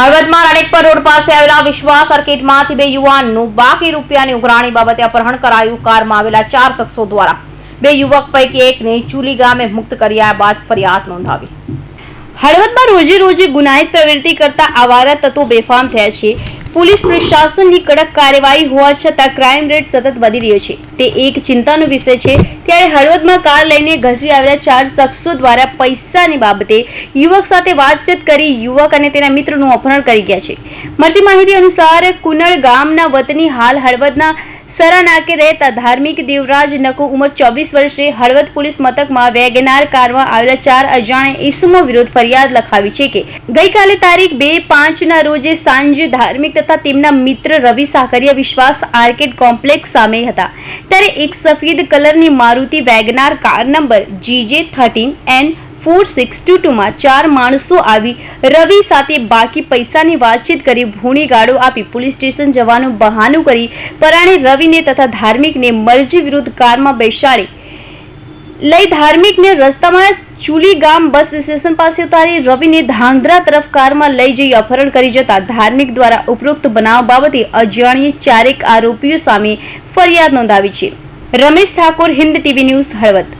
હળવદમાં Ranekpar road પાસે આવેલા વિશ્વાસ સર્કિટમાંથી બે યુવાનનું બાકી રૂપિયાની ઉઘરાણી બાબતે અપહરણ કરાયું. કારમાં આવેલા ચાર શખ્સો દ્વારા બે યુવક પૈકી એકને ચુલી ગામે મુક્ત કર્યા બાદ ફરિયાદ નોંધાવી. હળવદમાં રોજે રોજે ગુનાહિત પ્રવૃત્તિ કરતા આવારા તત્વો બેફામ થયા છે. પોલીસ પ્રશાસનની કડક કાર્યવાહી હોવા છતાં ક્રાઇમ રેટ સતત વધી રહ્યો છે. તે એક ચિંતાનો વિષય છે. ત્યારે હળવદમાં કાર લઈને ઘસી આવેલા ચાર શખ્સો દ્વારા પૈસાની બાબતે યુવક સાથે વાતચીત કરી યુવક અને તેના મિત્રનું અપહરણ કરી ગયા છે. મળતી માહિતી અનુસાર કુનળ ગામના વતની હાલ હળવદના સરાનાકે રહેતા ધાર્મિક દેવરાજ નકો ઉંમર ચોવીસ વર્ષે હળવદ પોલીસ મથકમાં વેગેનાર કારમાં આવેલા ચાર અજાણ્યા ઈસમો વિરુદ્ધ ફરિયાદ લખાવી છે કે, ગઈકાલે તારીખ બે પાંચના રોજે સાંજે ધાર્મિક તથા તેમના મિત્ર રવિ સાકરિયા વિશ્વાસ આર્કેડ કોમ્પ્લેક્સ સામે હતા. ત્યારે એક સફેદ કલરની Maruti WagonR car number GJ thirteen N four six two ટુમાં ચાર માણસો આવી રવિ સાથે બાકી પૈસાની વાતચીત કરી ભૂણી ગાળો આપી પોલીસ સ્ટેશન જવાનું બહાનું કરી પરાણે રવિને તથા ધાર્મિકને મરજી વિરુદ્ધ કારમાં બેસાડી. લઈ ધાર્મિકને રસ્તામાં ચુલી ગામ બસ સ્ટેશન પાસે ઉતારી રવિને ધાંગધ્રા તરફ કારમાં લઈ જઈ અપહરણ કરી જતા ધાર્મિક દ્વારા ઉપરોક્ત બનાવ બાબતે અજાણ્ય ચારેક આરોપીઓ સામે ફરિયાદ નોંધાવી છે. Ramesh Thakor, Hind TV news Halvad.